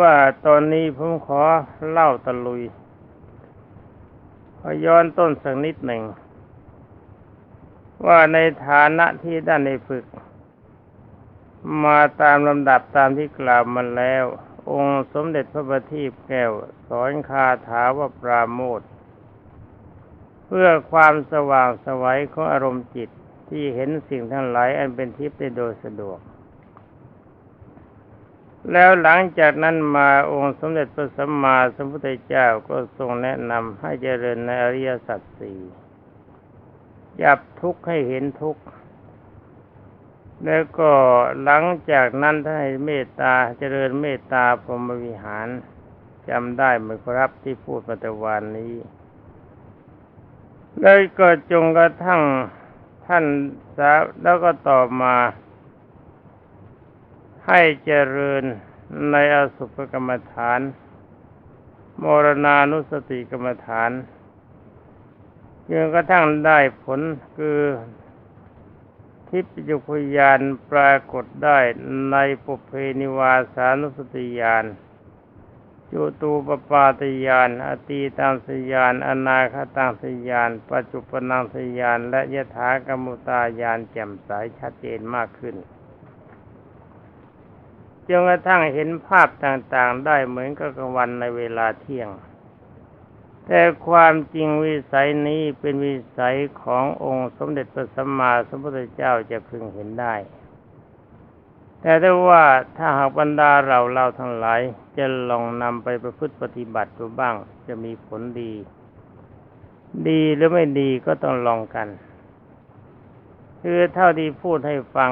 ว่าตอนนี้ผมขอเล่าตะลุยขอย้อนต้นสักนิดหนึ่ง ว่าในฐานะที่ด้านในฝึก มาตามลำดับตามที่กล่าวมาแล้ว องค์สมเด็จพระบัณฑิตแก้ว สอนคาถาว่าปราโมทเพื่อความสว่างสวัยของอารมณ์จิตที่เห็นสิ่งทั้งหลายอันเป็นทิพย์ได้โดยสะดวก แล้วหลังจากนั้นมาองค์สมเด็จพระสัมมาสัมพุทธเจ้าก็ทรงแนะนำให้เจริญในอริยสัจสี่ยับทุกข์ให้เห็นทุกข์ แล้วก็หลังจากนั้นท่านให้เมตตาเจริญเมตตาพรหมวิหารจำได้ไหมครับที่พูดปัจจุบันนี้ แล้วก็จงกระทั่งท่านสาแล้วก็ต่อมา ให้เจริญในอสุภกรรมฐาน มรณานุสติกรรมฐานจนกระทั่งได้ผลคือทิพยุคยานปรากฏได้ในปุเพนิวาสานุสติยานจุตูปปาตยาน อตีตังสยาน อนาคตังสยาน ปัจจุปนังสยาน และยถากรรมุตายานแจ่มใสชัดเจนมากขึ้น จนกระทั่งเห็นภาพต่างๆ ได้เหมือนกับกลางวันในเวลาเที่ยง แต่ความจริงวิสัยนี้เป็นวิสัยขององค์สมเด็จพระสัมมาสัมพุทธเจ้าจะพึงเห็นได้ แต่ถ้ว่าถ้าหากบรรดาเราเราทั้งหลายจะลองนำไปประพฤติปฏิบัติดูบ้าง จะมีผลดี ดีหรือไม่ดีก็ต้องลองกัน คือเท่าที่พูดให้ฟัง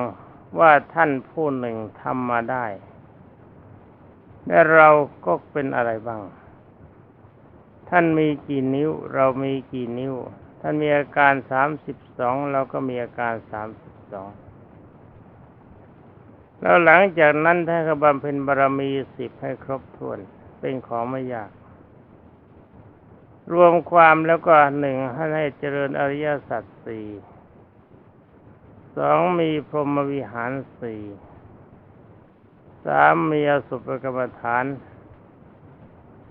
ว่าท่านผู้หนึ่งทำมาได้ และเราก็เป็นอะไรบ้าง ท่านมีกี่นิ้ว เรามีกี่นิ้ว ท่านมีอาการสามสิบสองเราก็มีอาการสามสิบสองแล้วหลังจากนั้นท่านก็บำเพ็ญบารมีสิบให้ครบถ้วนเป็นของไม่ยาก รวมความแล้วก็หนึ่งให้เจริญอริยสัจสี่ สองมีพรหมวิหารสี่สามมีอสุภกรรมฐาน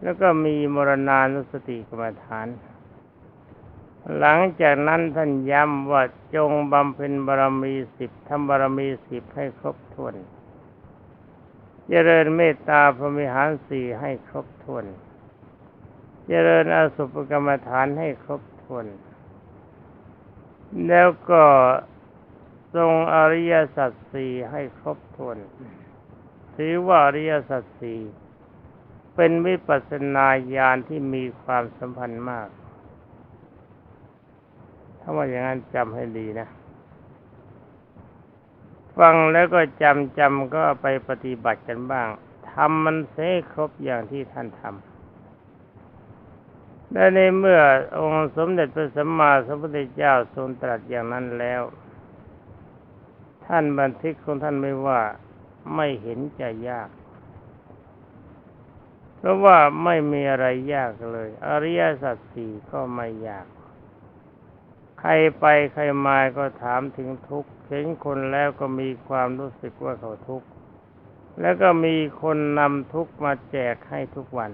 แล้วก็มีมรณานุสติกรรมฐาน หลังจากนั้นท่านย้ำว่าจงบำเพ็ญบารมีสิบทำบารมีสิบให้ครบถ้วนเจริญเมตตาพรหมิหารสี่ให้ครบถ้วนเจริญอสุภกรรมฐานให้ครบถ้วนแล้วก็ ทรงอริยสัจสี่ให้ครบถ้วนถือว่าอริยสัจสี่เป็นวิปัสสนาญาณที่มีความสัมพันธ์มาก ถ้าว่าอย่างนั้นจำให้ดีนะ ฟังแล้วก็จำจำก็ไปปฏิบัติกันบ้างทำมันเสครบอย่างที่ท่านทำและในเมื่อองค์สมเด็จพระสัมมาสัมพุทธเจ้าทรงตรัสอย่างนั้นแล้ว ท่านบันทึกของท่านไม่ว่าไม่เห็นจะยาก เพราะว่าไม่มีอะไรยากเลย อริยสัจสี่ก็ไม่ยาก ใครไปใครมาก็ถามถึงทุกข์เห็นคนแล้วก็มีความรู้สึกว่าเขาทุกข์แล้วก็มีคนนำทุกข์มาแจกให้ทุกวัน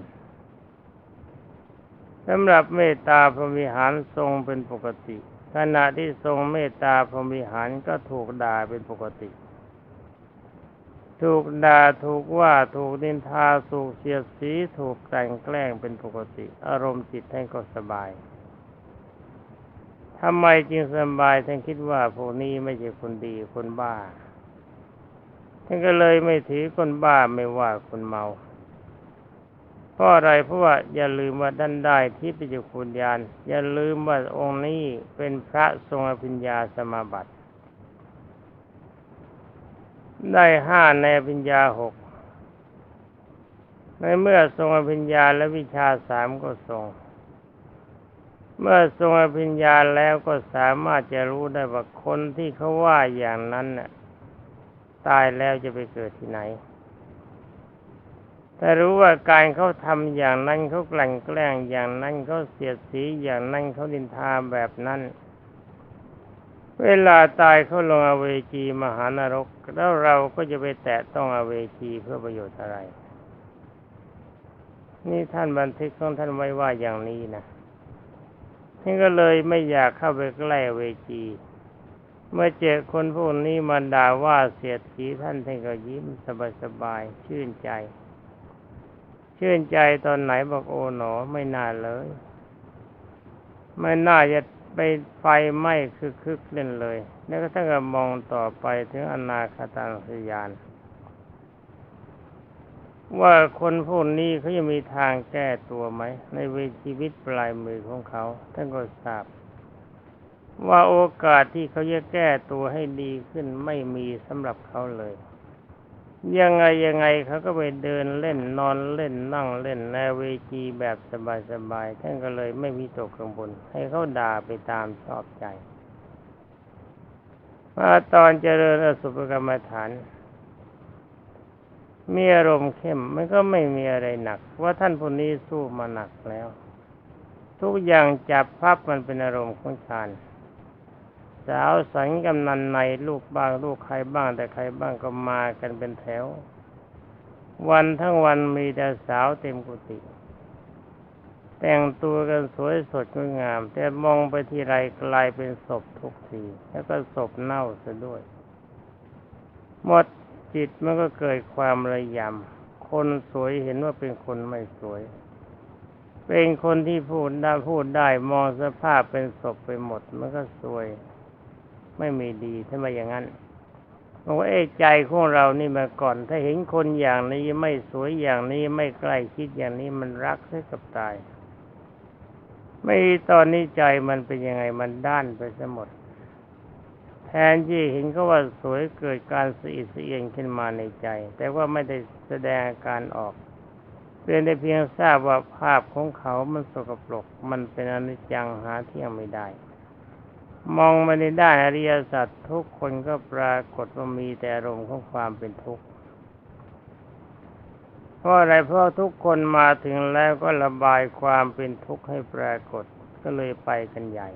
สำหรับเมตตาพรหมิหารทรงเป็นปกติ ขณะที่ทรงเมตตาพรหมิหารก็ถูกด่าเป็นปกติ ถูกด่าถูกว่าถูกนินทาถูกเสียดสีถูกแต่งแกล้งเป็นปกติ อารมณ์จิตท่านก็สบายทำไมจึงสบายท่านคิดว่าพวกนี้ไม่ใช่คนดีคนบ้าท่านก็เลยไม่ถือคนบ้าไม่ว่าคนเมา ราะอะไรเพราะว่าอย่าลืมว่าด้านได้ที่ปิจุคุณญาณอย่าลืมว่าองค์นี้เป็นพระทรงอภิญญาสมาบัติ ได้ห้าในอภิญญาหกในเมื่อทรงอภิญญาและวิชาสามก็ทรง เมื่อทรงอภิญญาแล้วก็สามารถจะรู้ได้ว่าคนที่เขาว่าอย่างนั้นน่ะตายแล้วจะไปเกิดที่ไหน แต่รู้ว่าการเขาทำอย่างนั้นเขาแกล้งแกล้งอย่างนั้นเขาเสียดสีอย่างนั้นเขาดินทาแบบนั้น เวลาตายเขาลงอเวจีมหานรก แล้วเราก็จะไปแตะต้องอเวจีเพื่อประโยชน์อะไร นี่ท่านบันทึกของท่านไว้ว่าอย่างนี้นะท่านก็เลยไม่อยากเข้าไปใกล้เวจี เมื่อเจอคนพวกนี้มาด่าว่าเสียดสีท่านท่านก็ยิ้มสบายๆชื่นใจ ชื่นใจตอนไหนบอกโอ๋หนอไม่น่าเลย ไม่น่าจะไปไฟไหม้คือคึกเล่นเลย แล้วก็ท่านก็มองต่อไปถึงอนาคตังสยาน ว่าคนพวกนี้เขาจะมีทางแก้ตัวไหม ในเวชีวิตปลายมือของเขาท่านก็ทราบ ว่าโอกาสที่เขาจะแก้ตัวให้ดีขึ้นไม่มีสำหรับเขาเลย ยังไงยังไงเขาก็ไปเดินเล่นนอนเล่นนั่งเล่นในเวทีแบบสบายๆท่านก็เลยไม่มีตกกังวลให้เขาด่าไปตามชอบใจว่าตอนเจริญอสุภกรรมฐาน มีอารมณ์เข้มมันก็ไม่มีอะไรหนัก ว่าท่านผู้นี้สู้มาหนักแล้ว ทุกอย่างจับพับมันเป็นอารมณ์ของฌาน สาวสังกำนันในลูกบ้างลูกใครบ้างแต่ใครบ้างก็มากันเป็นแถว วันทั้งวันมีแต่สาวเต็มกุฏิแต่งตัวกันสวยสดงดงาม แต่มองไปทีไรกลายเป็นศพทุกที แล้วก็ศพเน่าซะด้วย หมดจิตมันก็เกิดความระยำ คนสวยเห็นว่าเป็นคนไม่สวย เป็นคนที่พูดได้พูดได้มองสภาพเป็นศพไปหมด มันก็สวย ไม่มีดีถ้ามอย่างนั้นบอกว่าเอ้ใจของเรานี่มาก่อน ถ้าเห็นคนอย่างนี้ไม่สวยอย่างนี้ไม่ใกล้คิดอย่างนี้มันรักเสียกับตาย ไม่ตอนนี้ใจมันเป็นยังไงมันด้านไปซะหมด แทนที่เห็นก็ว่าสวยเกิดการสะอิดสะเอียนขึ้นมาในใจ แต่ว่าไม่ได้แสดงอาการออกเพียงแต่เพียงทราบว่าภาพของเขามันสกปรก มันเป็นอนิจจังหาเที่ยงไม่ได้ มองมาในด้านอริยสัจทุกคนก็ปรากฏว่ามีแต่อารมณ์ของความเป็นทุกข์เพราะอะไรเพราะทุกคนมาถึงแล้วก็ระบายความเป็นทุกข์ให้ปรากฏก็เลยไปกันใหญ่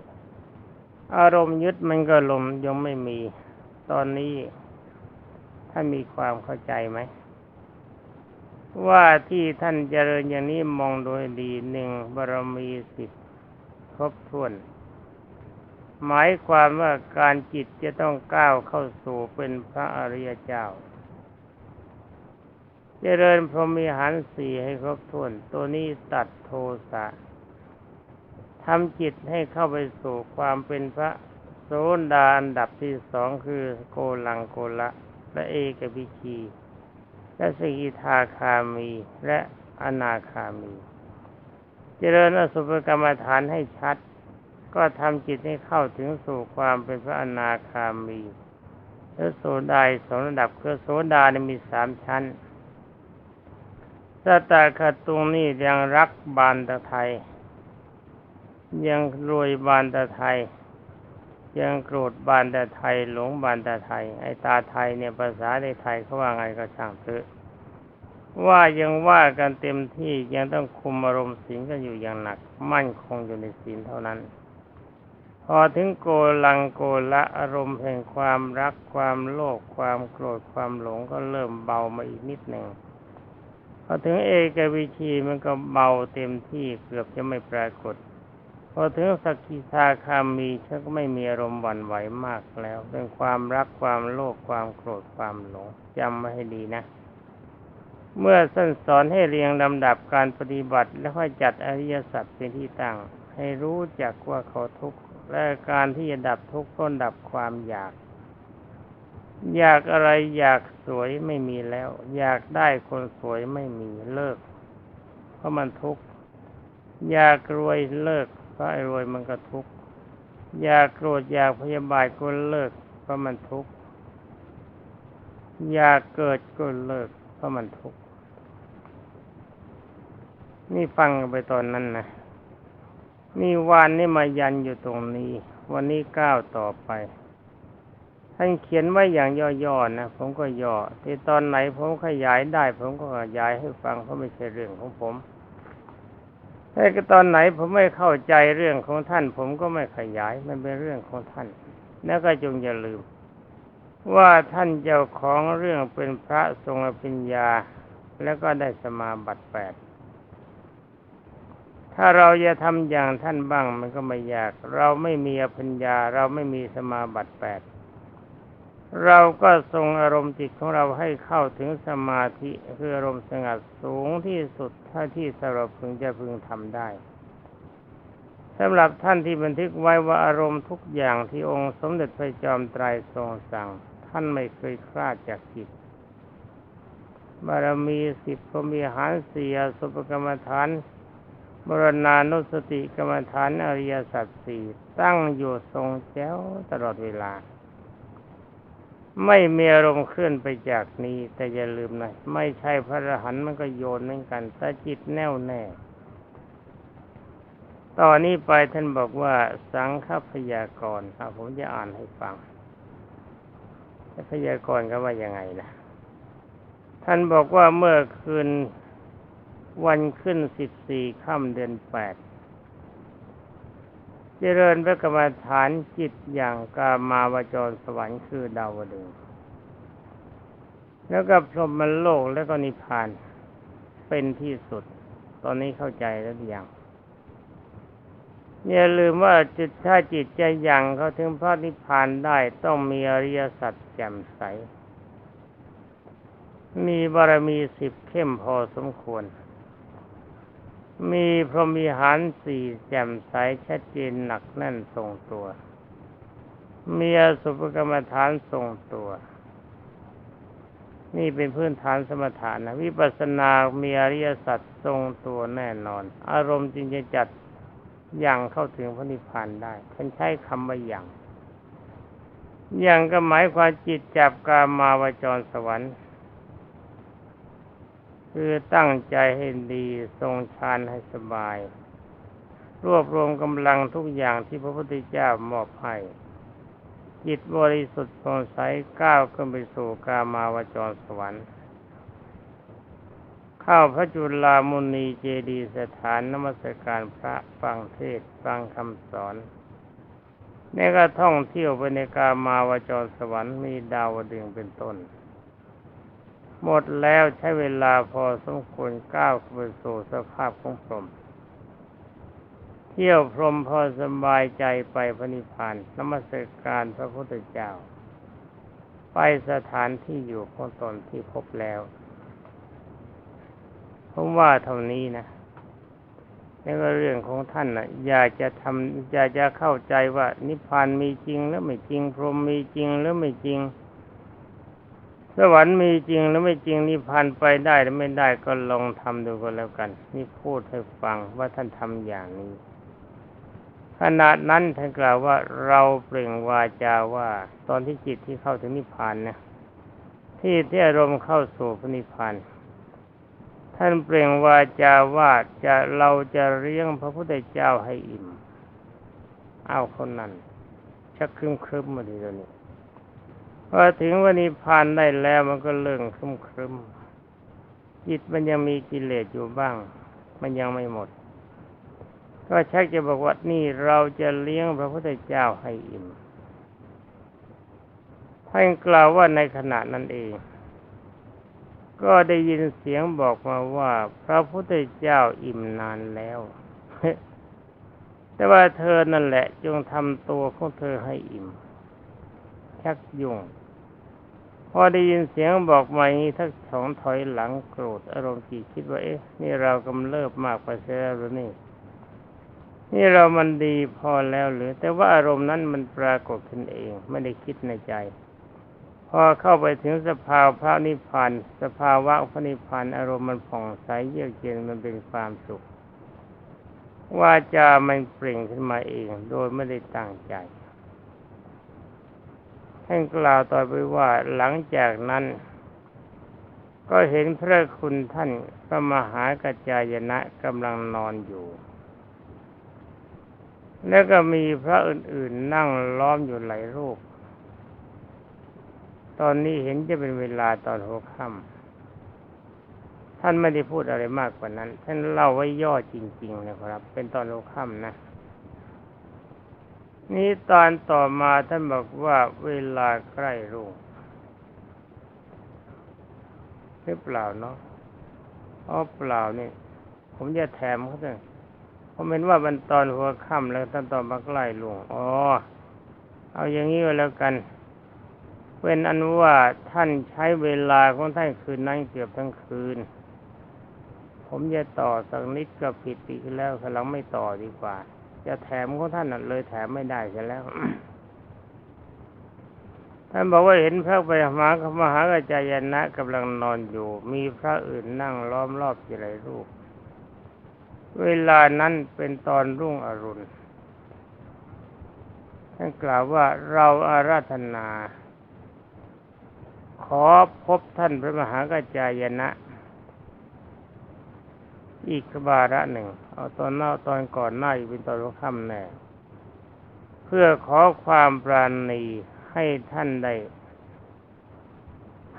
อารมณ์ยึดมันก็ลมยังไม่มี ตอนนี้ท่านมีความเข้าใจไหมว่าที่ท่านเจริญอย่างนี้มองโดยดีหนึ่งบารมีสิบครบถ้วน หมายความว่าการจิตจะต้องก้าวเข้าสู่เป็นพระอริยเจ้า เจริญพรหมีหารสี่ให้ครบถ้วน ตัวนี้ตัดโทสะทำจิตให้เข้าไปสู่ความเป็นพระโสดาอันดับที่สองคือโกลังโกละ และเอกพิชีและสกิทาคามีและอนาคามี เจริญอสุภกรรมฐานให้ชัด ก็ทำจิตให้เข้าถึงสู่ความเป็นพระอนาคามีและโสดาสองระดับคือโสดาเนี่ยมีสามชั้นสตาคตุงนี่ยังรักบานตะไทย ยังรวยบานตะไทย ยังโกรธบานตะไทย หลงบานตะไทย ไอตาไทยเนี่ยภาษาในไทยเขาว่าไงก็ช่างเถอะว่ายังว่ากันเต็มที่ยังต้องคุมอารมณ์ศีลกันอยู่อย่างหนัก มั่นคงอยู่ในศีลเท่านั้น พอถึงโกลังโกละอารมณ์แห่งความรักความโลภความโกรธความหลงก็เริ่มเบามาอีกนิดหนึ่งพอถึงเอกวิชีมันก็เบาเต็มที่เกือบจะไม่ปรากฏ พอถึงสกิทาคามีฉันก็ไม่มีอารมณ์หวั่นไหวมากแล้ว เป็นความรักความโลภความโกรธความหลงจำมาให้ดีนะ เมื่อสั้นสอนให้เรียงลำดับการปฏิบัติแล้วค่อยจัดอริยสัจเป็นที่ตั้ง ให้รู้จักว่าเขาทุกข์และการที่จะดับทุกข์ก็ดับความอยาก อยากอะไรอยากสวยไม่มีแล้ว อยากได้คนสวยไม่มีเลิก เพราะมันทุกข์อยากรวยเลิกเพราะไอ้รวยมันก็ทุกข์อยากโกรธอยากพยาบาทก็เลิกเพราะมันทุกข์อยากเกิดก็เลิกเพราะมันทุกข์นี่ฟังไปตอนนั้นนะ นี่วานนี่มายันอยู่ตรงนี้ วันนี้ก้าวต่อไป ท่านเขียนไว้อย่างย่อๆนะผมก็ย่อที่ตอนไหนผมขยายได้ ผมก็ขยายให้ฟังเพราะไม่ใช่เรื่องของผมถ้าตอนไหนผมไม่เข้าใจเรื่องของท่าน ผมก็ไม่ขยายมันเป็นเรื่องของท่านแล้วก็จงอย่าลืม ว่าท่านเจ้าของเรื่องเป็นพระทรงอภิญญา แล้วก็ได้สมาบัติแปด ถ้าเราจะทำอย่างท่านบ้างมันก็ไม่ยาก เราไม่มีอภิญญา เราไม่มีสมาบัติแปดเราก็ทรงอารมณ์จิตของเราให้เข้าถึงสมาธิคืออารมณ์สงัดสูงที่สุดถ้าที่สำหรับพึงจะพึงทำได้สำหรับท่านที่บันทึกไว้ว่าอารมณ์ทุกอย่างที่องค์สมเด็จพระจอมไตรทรงสั่ง ท่านไม่เคยคลาดจากจิตบารมีสิบพมีหารสี่อสุปกรรมฐาน มรณานุสติกรรมฐานอริยสัจสี่ตั้งอยู่ทรงแจ้วตลอดเวลา ไม่มีอารมณ์เคลื่อนไปจากนี้ แต่อย่าลืมนะไม่ใช่พระอรหันต์มันก็โยนเหมือนกันแต่จิตแน่วแน่ตอนนี้ไปท่านบอกว่า สังฆพยากรณ์ครับผมจะอ่านให้ฟังพยากรณ์ก็ว่ายังไงนะท่านบอกว่าเมื่อคืน วันขึ้นสิบสี่ค่ำเดือนแปดเจริญพระกรรมฐานจิตอย่างกามาวจรสวรรค์คือดาวดึงแล้วก็พรหมโลกแล้วก็นิพพานเป็นที่สุด ตอนนี้เข้าใจแล้วอยังอย่าลืมว่าจิตถ้าจิตจะยังเขาถึงพระนิพพานได้ต้องมีอริยสัจแจ่มใส มีบารมีสิบเข้มพอสมควร มีพรหมีหารสี่แจ่มใสชัดเจนหนักแน่นทรงตัว มีอสุภกรรมฐานทรงตัว นี่เป็นพื้นฐานสมถะนะ วิปัสสนามีอริยสัจทรงตัวแน่นอน อารมณ์จึงจะจัดอย่างเข้าถึงพระนิพพานได้ท่านใช้คำว่าอย่าง อย่างก็หมายความจิตจับกามาวจรสวรรค์ คือตั้งใจให้ดีทรงฌานให้สบาย รวบรวมกำลังทุกอย่างที่พระพุทธเจ้ามอบให้จิตบริสุทธิ์ผ่องใสก้าวขึ้นไปสู่กามาวจรสวรรค์ เข้าพระจุลามุนีเจดีสถานนมัสการพระฟังเทศฟังคำสอนนี่ก็ท่องเที่ยวไปในกามาวจรสวรรค์มีดาวดึงเป็นต้น หมดแล้วใช้เวลาพอสมควรก้าวไปสู่สภาพของพรหมเที่ยวพรหมพอสบายใจไปพระนิพพานนมัสการพระพุทธเจ้า ไปสถานที่อยู่ของตนที่พบแล้วผมว่าเท่านี้นะนี่ก็เรื่องของท่านนะอยากจะทำอยากจะเข้าใจว่านิพพานมีจริงหรือไม่จริง พรหมมีจริงหรือไม่จริง สวรรค์มีจริงหรือไม่จริงนิพพานไปได้หรือไม่ได้ก็ลองทำดูก็แล้วกัน นี่พูดให้ฟังว่าท่านทำอย่างนี้ ขณะนั้นท่านกล่าวว่าเราเปล่งวาจาว่า ตอนที่จิตที่เข้าถึงนิพพานนะที่ที่อารมณ์เข้าสู่พระนิพพานท่านเปล่งวาจาว่าจะเราจะเลี้ยงพระพุทธเจ้าให้อิ่ม เอาคนนั้นชักคึมคึมมาดีตัวนี้ อถึงวันนิพพานได้แล้วมันก็เลื่องครึมครึมจิตมันยังมีกิเลสอยู่บ้าง มันยังไม่หมด ก็ชักจะบอกว่านี่เราจะเลี้ยงพระพุทธเจ้าให้อิ่มท่านกล่าวว่าในขณะนั้นเอง ก็ได้ยินเสียงบอกมาว่า พระพุทธเจ้าอิ่มนานแล้ว แต่ว่าเธอนั่นแหละ จงทำตัวของเธอให้อิ่มชักยุ่ง พอได้ยินเสียงบอกมาอย่างนี้ทักสองถอยหลังโกรธอารมณ์จิตคิดว่าเอ๊ะนี่เรากำเริบมากไปเสียแล้วนี่ นี่เรามันดีพอแล้วหรือ แต่ว่าอารมณ์นั้นมันปรากฏขึ้นเอง ไม่ได้คิดในใจ พอเข้าไปถึงสภาวะพระนิพพานสภาวะพระนิพพานอารมณ์มันผ่องใสเยือกเย็นมันเป็นความสุขว่าจะมันเปล่งขึ้นมาเอง โดยไม่ได้ตั้งใจ ท่านกล่าวต่อไปว่าหลังจากนั้น ก็เห็นพระคุณท่านพระมหากัจจายนะกำลังนอนอยู่ แล้วก็มีพระอื่นๆนั่งล้อมอยู่หลายรูป ตอนนี้เห็นจะเป็นเวลาตอนหัวค่ำท่านไม่ได้พูดอะไรมากกว่านั้น ท่านเล่าไว้ย่อจริง ๆ นะครับ เป็นตอนหัวค่ำนะ นี้ตอนต่อมาท่านบอกว่าเวลาใกล้รุ่งหรือเปล่าเนาะอ๋อเปล่านี่ ผมจะแถมเขาเลยผมเห็นว่ามันตอนหัวค่ำแล้วท่านตอนมาใกล้ลุงอ๋อ เอาอย่างนี้ก็แล้วกันเป็นอันว่าท่านใช้เวลาของท่านคืนนั้นเกือบทั้งคืน ผมจะต่อสักนิดก็ผิดอีแล้วครั้งไม่ต่อดีกว่า จะแถมของท่านเลยแถมไม่ได้เสียแล้ว ท่านบอกว่าเห็นพระไปหามหากระจายนะกำลังนอนอยู่ มีพระอื่นนั่งล้อมรอบกี่ไรรูป เวลานั้นเป็นตอนรุ่งอรุณ ท่านกล่าวว่าเราอาราธนา ขอพบท่านพระมหากระจายนะ อีกบาระหนึ่ง เอาตอนหน้าตอนก่อนหน้าอีกเป็นตอนค่ำแน่เพื่อขอความปราณีให้ท่านได้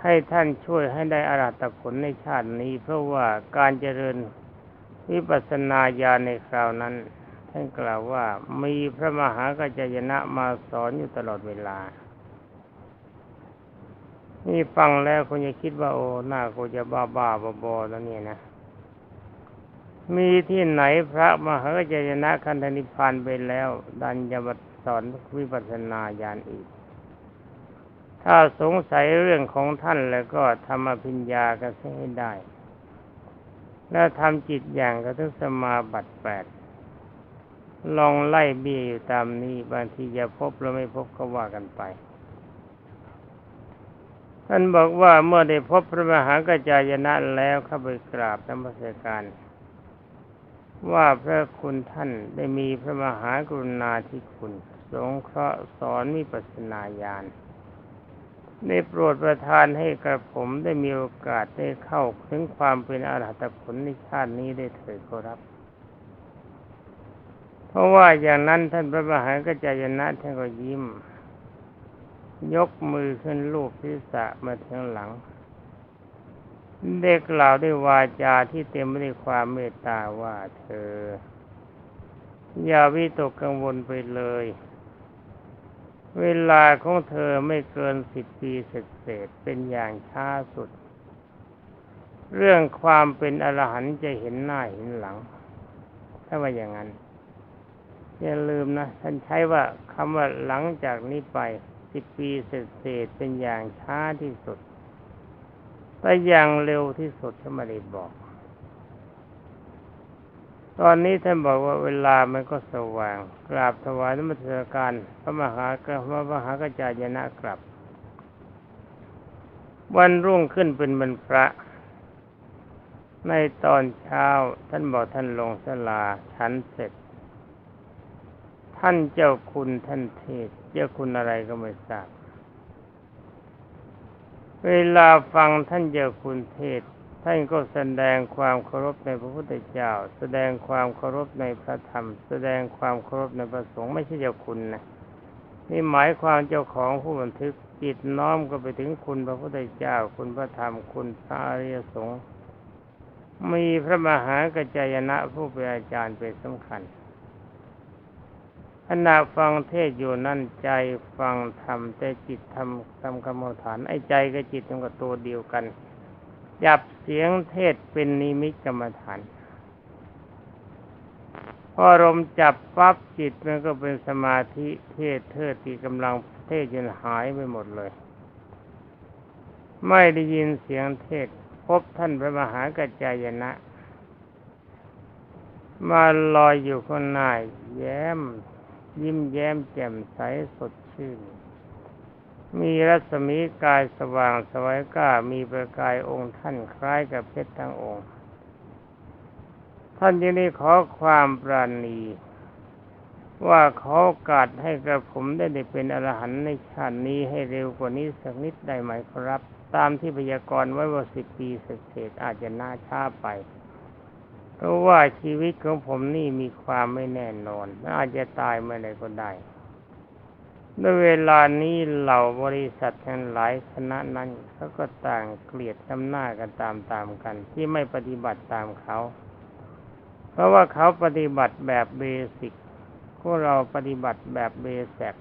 ให้ท่านช่วยให้ได้อารัตผลในชาตินี้ เพราะว่าการเจริญวิปัสสนาญาณในคราวนั้น ท่านกล่าวว่ามีพระมหากัจจยนะมาสอนอยู่ตลอดเวลานี่ฟังแล้วคงจะคิดว่าโอ้หน้ากูจะบ้าบ้าบอบอแล้วเนี่ยนะ มีที่ไหนพระมหากัจจยนะคันธนิพพานไปแล้ว ดันจะมาสอนวิปัสสนาญาณอีก ถ้าสงสัยเรื่องของท่านแล้วก็ทำอภิญญากันให้ได้ แล้วทำจิตอย่างกระทึกสมาบัติแปดลองไล่เบี้ยอยู่ตามนี้ บางทีจะพบหรือไม่พบก็ว่ากันไป ท่านบอกว่าเมื่อได้พบพระมหากจายนะแล้วเข้าไปกราบนมัสการ ว่าพระคุณท่านได้มีพระมหากรุณาธิคุณ สงเคราะห์สอนวิปัสนาญาณได้โปรดประทานให้กระผมได้มีโอกาสได้เข้าถึงความเป็นอรหัตผลในชาตินี้ได้เถิดขอรับ เพราะว่าอย่างนั้นท่านพระมหากรจายนะท่านก็ยิ้ม ยกมือขึ้นลูบศีรษะมาทางหลัง ได้กล่าวด้วยวาจาที่เต็มไปด้วยความเมตตาว่าเธอ อย่าวิตกกังวลไปเลย เวลาของเธอไม่เกินสิบปีเสร็จเสร็จเป็นอย่างช้าสุด เรื่องความเป็นอรหันต์จะเห็นหน้าเห็นหลัง ถ้าว่าอย่างนั้น อย่าลืมนะท่านใช้ว่าคำว่าหลังจากนี้ไปสิบปีเสร็จเสร็จเป็นอย่างช้าที่สุด แต่อย่างเร็วที่สุดท่านไม่ได้บอก ตอนนี้ท่านบอกว่าเวลามันก็สว่าง กราบถวายนมัสการพระมหากระพระมหากระจายนะกลับ วันรุ่งขึ้นเป็นวันพระ ในตอนเช้าท่านบอกท่านลงสลาฉันเสร็จ ท่านเจ้าคุณท่านเทศเจ้าคุณอะไรก็ไม่ทราบ เวลาฟังท่านเจ้าคุณเทศ ท่านก็แสดงความเคารพในพระพุทธเจ้า แสดงความเคารพในพระธรรม แสดงความเคารพในพระสงฆ์ไม่ใช่เจ้าคุณนะนี่หมายความเจ้าของผู้บันทึกจิตน้อมก็ไปถึงคุณพระพุทธเจ้า คุณพระธรรม คุณพระอริยสงฆ์มีพระมหากระจายนะผู้เป็นอาจารย์เป็นสำคัญ ขณะฟังเทศอยู่นั่นใจฟังธรรมแต่จิตทำทำกรรมฐานไอ้ใจกับจิตมันก็ตัวเดียวกันจับเสียงเทศเป็นนิมิตกรรมฐานพอลมจับปั๊บจิตมันก็เป็นสมาธิเทศเทิดที่กำลังเทศจนหายไปหมดเลย ไม่ได้ยินเสียงเทศ พบท่านพระมหากัจจายนะ มาลอยอยู่ข้างหน้าแย้ม ยิ้มแย้มแจ่มใสสดชื่น มีรัศมีกายสว่างสวัยก้ามีประกายองค์ท่านคล้ายกับเพชรทั้งองค์ ท่านยังได้ขอความปราณีว่าขอโอกาสให้กระผมได้ได้เป็นอรหันต์ในชาตินี้ให้เร็วกว่านี้สักนิดได้ไหมครับ ตามที่พยากรณ์ไว้ว่าสิบปีเศษอาจจะน่าช้าไป เพราะว่าชีวิตของผมนี่มีความไม่แน่นอน อาจจะตายเมื่อใดก็ได้ด้วยเวลานี้เหล่าบริษัททั้งหลายคณะนั้นเขาก็ต่างเกลียดน้ำหน้ากันตามๆกัน ที่ไม่ปฏิบัติตามเขา เพราะว่าเขาปฏิบัติแบบเบสิกพวกเราปฏิบัติแบบเบสก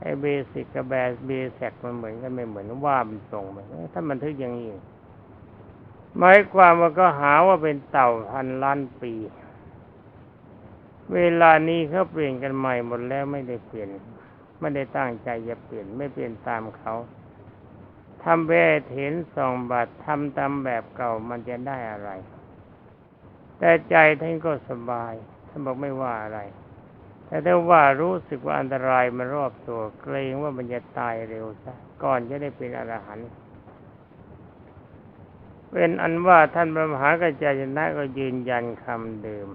ไอ้เบสิกกับแบบเบสกมันเหมือนกันไม่เหมือนว่ามันตรงไปถ้ามันทึกอย่างนี้ หมายความว่าก็หาว่าเป็นเต่าพันล้านปี เวลานี้เขาเปลี่ยนกันใหม่หมดแล้วไม่ได้เปลี่ยน ไม่ได้ตั้งใจจะเปลี่ยนไม่เปลี่ยนตามเขาทำแว่เห็นสองบาททำตามแบบเก่ามันจะได้อะไร แต่ใจท่านก็สบายท่านบอกไม่ว่าอะไร แต่ถ้าว่ารู้สึกว่าอันตรายมารอบตัวเกรงว่ามันจะตายเร็วซะก่อนจะได้เป็นอรหันต์ เป็นอันว่าท่านพระมหากัจจายนะก็ยืนยันคำเดิม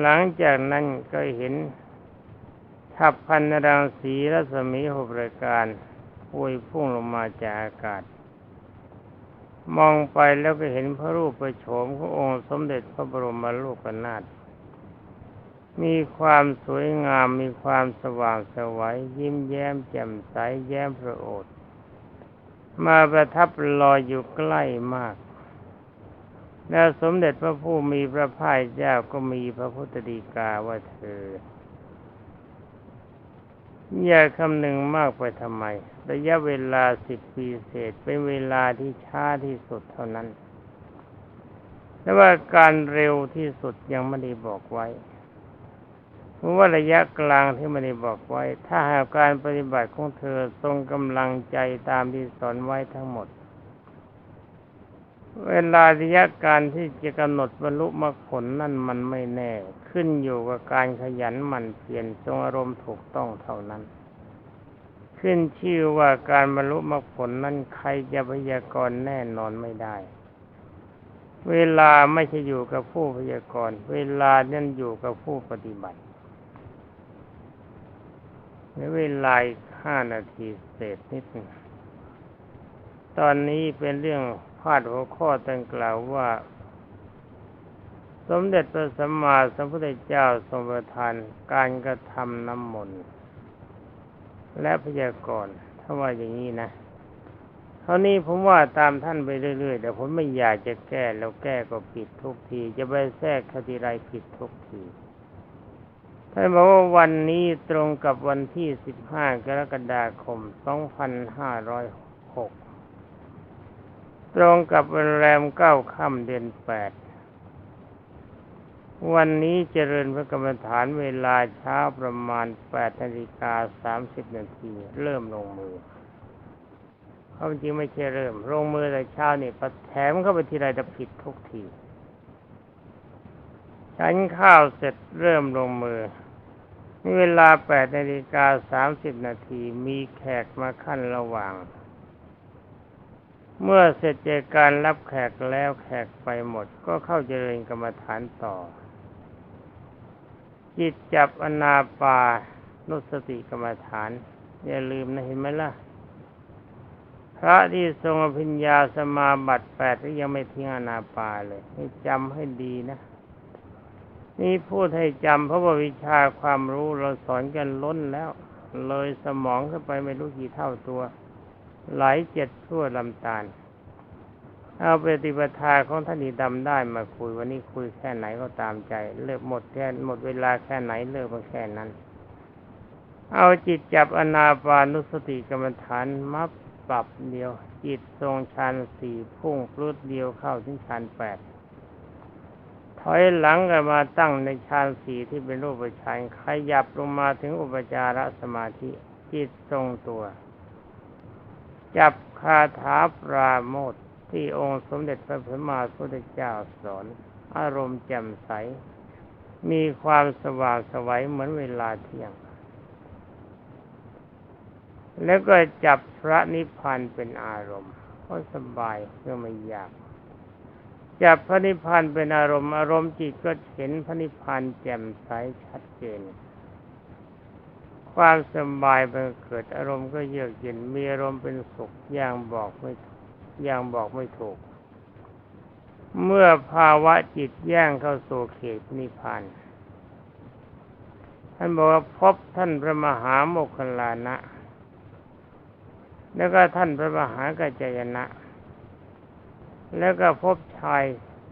หลังจากนั้นก็เห็นขับพันนรังสีรัศมีหกประการพวยพุ่งลงมาจากอากาศ มองไปแล้วก็เห็นพระรูปประโฉมขององค์สมเด็จพระบรมโลกนาถมีความสวยงามมีความสว่างสวัยยิ้มแย้มแจ่มใสแย้มพระโอษฐ์ มาประทับลอยอยู่ใกล้มาก แล้วสมเด็จพระผู้มีพระภาคเจ้าก็มีพระพุทธดีกาว่าเธอ อย่าคำหนึ่งมากไปทำไม ระยะเวลาสิบปีเศษเป็นเวลาที่ช้าที่สุดเท่านั้น แต่ว่าการเร็วที่สุดยังไม่ได้บอกไว้ เพราะว่าระยะกลางที่ไม่ได้บอกไว้ ถ้าหากการปฏิบัติของเธอทรงกำลังใจตามที่สอนไว้ทั้งหมด เวลาระยะการที่จะกำหนดบรรลุมรรคผลนั่นมันไม่แน่ ขึ้นอยู่กับการขยันหมั่นเพียรทรงอารมณ์ถูกต้องเท่านั้น ขึ้นชื่อว่าการบรรลุมรรคผลนั้นใครจะพยากรณ์แน่นอนไม่ได้เวลาไม่ใช่อยู่กับผู้พยากรณ์ เวลานั้นอยู่กับผู้ปฏิบัติ ในเวลาห้านาทีเศษนิดนึงตอนนี้เป็นเรื่องพาดหัวข้อตั้งกล่าวว่า สมเด็จพระสัมมาสัมพุทธเจ้าทรงประทานการกระทำน้ำมนต์และพยากรณ์ถ้าว่าอย่างนี้นะเท่านี้ผมว่าตามท่านไปเรื่อยๆแต่ผมไม่อยากจะแก้แล้วแก้ก็ผิดทุกที จะไปแทรกคติไรผิดทุกที ท่านบอกว่าวันนี้ตรงกับวันที่ 15 กรกฎาคม 2506 ตรงกับวันแรมเก้าค่ำเดือน8 วันนี้เจริญพระกรรมฐานเวลาเช้าประมาณ8นาฬิกา30 นาทีเริ่มลงมือเขาจริงไม่ใช่เริ่ม ลงมือแต่เช้านี่ปแถมเข้าไปทีไรจะผิดทุกทีฉันข้าวเสร็จเริ่มลงมือ เวลาแปดนาฬิกาสามสิบนาทีมีแขกมาขั้นระหว่าง เมื่อเสร็จจากการรับแขกแล้วแขกไปหมด ก็เข้าเจริญกรรมฐานต่อ จิตจับอนาปานุสติกรรมฐาน อย่าลืมนะเห็นไหมล่ะ พระที่ทรงอภิญญาสมาบัติแปดที่ยังไม่ทิ้งอนาปาเลยให้จำให้ดีนะ นี่พูดให้จำเพราะว่าวิชาความรู้เราสอนกันล้นแล้ว เลยสมองขึ้นไปไม่รู้กี่เท่าตัว หลายเจ็ดทั่วลำตาล เอาปฏิปทาของท่านีดำได้มาคุยวันนี้คุยแค่ไหนก็ตามใจ เลิกหมดแค่หมดเวลาแค่ไหนเลิกมาแค่นั้น เอาจิตจับอนาปานุสติกรรมฐานมับปรับเดียว จิตทรงฌานสี่พุ่งพลุดเดียวเข้าถึงฌานแปด อยหลังกันมาตั้งในฌานสี่ที่เป็นรูปฌานขยับลงมาถึงอุปจารสมาธิจิตทรงตัว จับคาถาปราโมทที่องค์สมเด็จพระพุทธมาพุทธเจ้าสอน อารมณ์แจ่มใส มีความสว่างสวัยเหมือนเวลาเที่ยง แล้วก็จับพระนิพพานเป็นอารมณ์ก็สบายเพื่อไม่ยาก จับพระนิพพานเป็นอารมณ์อารมณ์จิตก็เห็นพระนิพพานแจ่มใสชัดเจน ความสบายบังเกิดอารมณ์ก็เยือกเย็นมีอารมณ์เป็นสุขอย่างบอกไม่อย่างบอกไม่ถูก เมื่อภาวะจิตแย่งเข้าสู่เขตนิพพานท่านบอกว่าพบท่านพระมหาโมคคลานะ แล้วก็ท่านพระมหากัจจยนะ แล้วก็พบชาย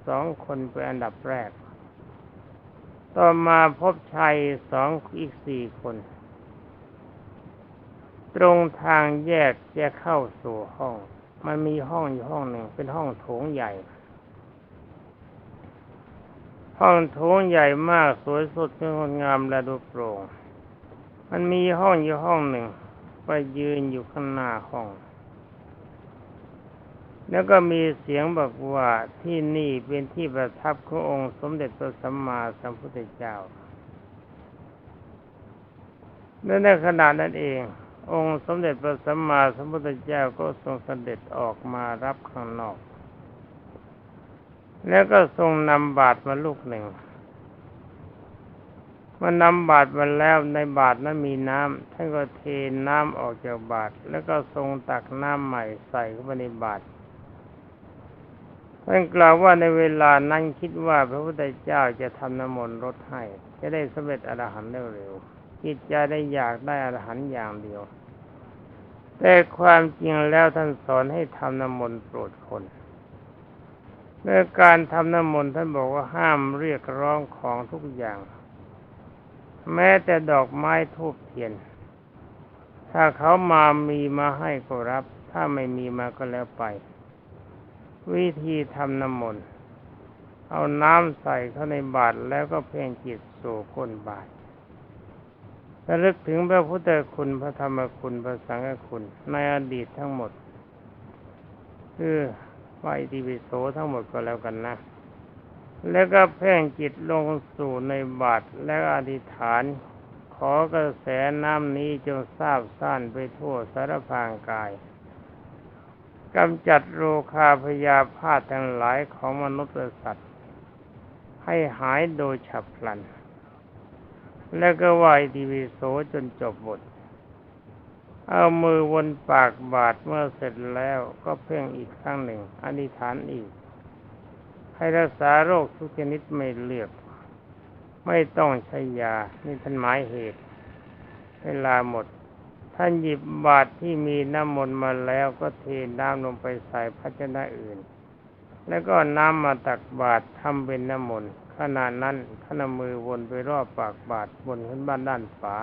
สองคนเป็นอันดับแรก ต่อมาพบชายสองอีกสี่คน ตรงทางแยกจะเข้าสู่ห้อง มันมีห้องอยู่ห้องหนึ่ง เป็นห้องโถงใหญ่ ห้องโถงใหญ่มากสวยสดงดงามและดูโปร่ง มันมีห้องอยู่ห้องหนึ่ง ไปยืนอยู่ข้างหน้าห้อง แล้วก็มีเสียงบอกว่าที่นี่เป็นที่ประทับขององค์สมเด็จพระสัมมาสัมพุทธเจ้าและในขณะนั้นเอง องค์สมเด็จพระสัมมาสัมพุทธเจ้าก็ทรงเสด็จออกมารับข้างนอก แล้วก็ทรงนำบาตรมาลูกหนึ่งมันนำบาตรมาแล้วในบาตรนั้นมีน้ำท่านก็เทน้ำออกจากบาตรแล้วก็ทรงตักน้ำใหม่ใส่เข้าไปในบาตร ท่านกล่าวว่าในเวลานั้นคิดว่าพระพุทธเจ้าจะทำน้ำมนต์รดให้ จะได้สำเร็จอรหันต์เร็วๆจิตใจได้อยากได้อรหันต์อย่างเดียว แต่ความจริงแล้วท่านสอนให้ทำน้ำมนต์โปรดคนในการทำน้ำมนต์ท่านบอกว่าห้ามเรียกร้องของทุกอย่าง แม้แต่ดอกไม้ทูบเทียน ถ้าเขามามีมาให้ก็รับ ถ้าไม่มีมาก็แล้วไป วิธีทำน้ำมนต์เอาน้ำใส่เข้าในบาตรแล้วก็เพ่งจิตสู่ก้นบาตรระลึกถึงพระพุทธคุณพระธรรมคุณพระสังฆคุณ ในอดีตทั้งหมด คือไหวติวิโสทั้งหมดก็แล้วกันนะ แล้วก็เพ่งจิตลงสู่ในบาตรแล้วอธิษฐาน ขอกระแสน้ำนี้จงทราบซ่านไปทั่วสารพางกาย กำจัดโรคาพยาพาธทั้งหลายของมนุษย์และสัตว์ ให้หายโดยฉับพลัน แล้วก็ไหวดีวิโสจนจบบท เอามือวนปากบาดเมื่อเสร็จแล้วก็เพ่งอีกครั้งหนึ่งอธิษฐานอีก ให้รักษาโรคทุกชนิดไม่เลือก ไม่ต้องใช้ยา นี่ท่านหมายเหตุ เวลาหมด ท่านหยิบบาตรที่มีน้ำมนต์มาแล้วก็เทน้ำลงไปใส่ภาชนะอื่น แล้วก็น้ำมาตักบาตรทำเป็นน้ำมนต์ขณะนั้นท่านมือวนไปรอบปากบาตรบนขึ้นบ้านด้านฝา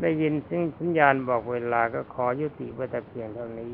ได้ยินซึ่งสัญญาณบอกเวลาก็ขอยุติไว้แต่เพียงเท่านี้